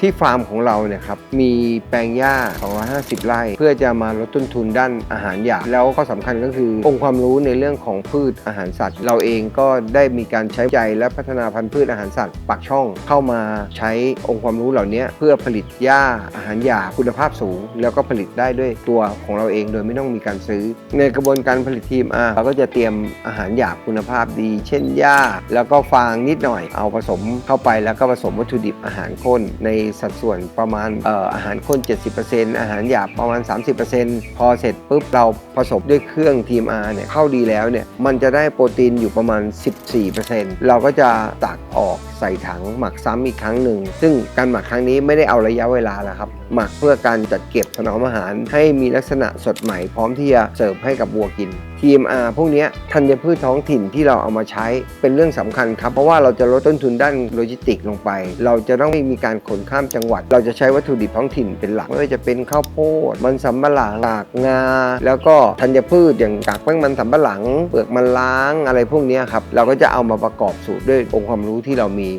ที่ฟาร์มของเราเนี่ยครับมีแปลงหญ้า 250 ไร่ เพื่อจะมาลดต้นทุนด้านอาหารหยาแล้วก็สำคัญก็คือองค์ความรู้ในเรื่องของพืชอาหารสัตว์ เราเองก็ได้มีการใช้ใจและพัฒนาพันธุ์พืชอาหารสัตว์ปากช่องเข้ามาใช้องค์ความรู้เหล่านี้เพื่อผลิตหญ้าอาหารหยาคุณภาพสูง แล้วก็ผลิตได้ด้วยตัวของเราเองโดยไม่ต้องมีการซื้อ ในกระบวนการผลิตทีมอาเราก็จะเตรียมอาหารหยาคุณภาพดี เช่นหญ้าแล้วก็ฟางนิดหน่อยเอาผสมเข้าไปแล้วก็ผสมวัตถุดิบอาหารข้นในสัดส่วนประมาณอออาหารข้น 70%อาหารหยาบประมาณ 30%พอเสร็จปุ๊บเราผสมด้วยเครื่องทีมอาเนี่ยเข้าดีแล้วเนี่ยมันจะได้โปรตีนอยู่ประมาณ 14%เราก็จะตักออกใส่ถังหมักซ้ำอีกครั้งหนึ่ง ซึ่งการหมักครั้งนี้ไม่ได้เอาระยะเวลาแล้วครับ หมักเพื่อการจัดเก็บถนอมอาหารให้มีลักษณะสดใหม่พร้อมที่จะเสิร์ฟให้กับวัวกิน TMR พวกเนี้ยธัญพืชท้องถิ่นที่เราเอามาใช้เป็นเรื่องสำคัญครับ เพราะว่าเราจะลดต้นทุนด้านโลจิสติกลงไป เราจะต้องไม่มีการขนข้ามจังหวัด เราจะใช้วัตถุดิบท้องถิ่นเป็นหลักไม่ว่าจะเป็นข้าวโพด มันสำปะหลังกากงา แล้วก็ธัญพืชอย่างกากแป้งมันสำปะหลัง เปลือกมันล้างอะไรพวกเนี้ยครับเราก็จะเอามาประกอบสูตรด้วยองค์ความรู้ที่เรามี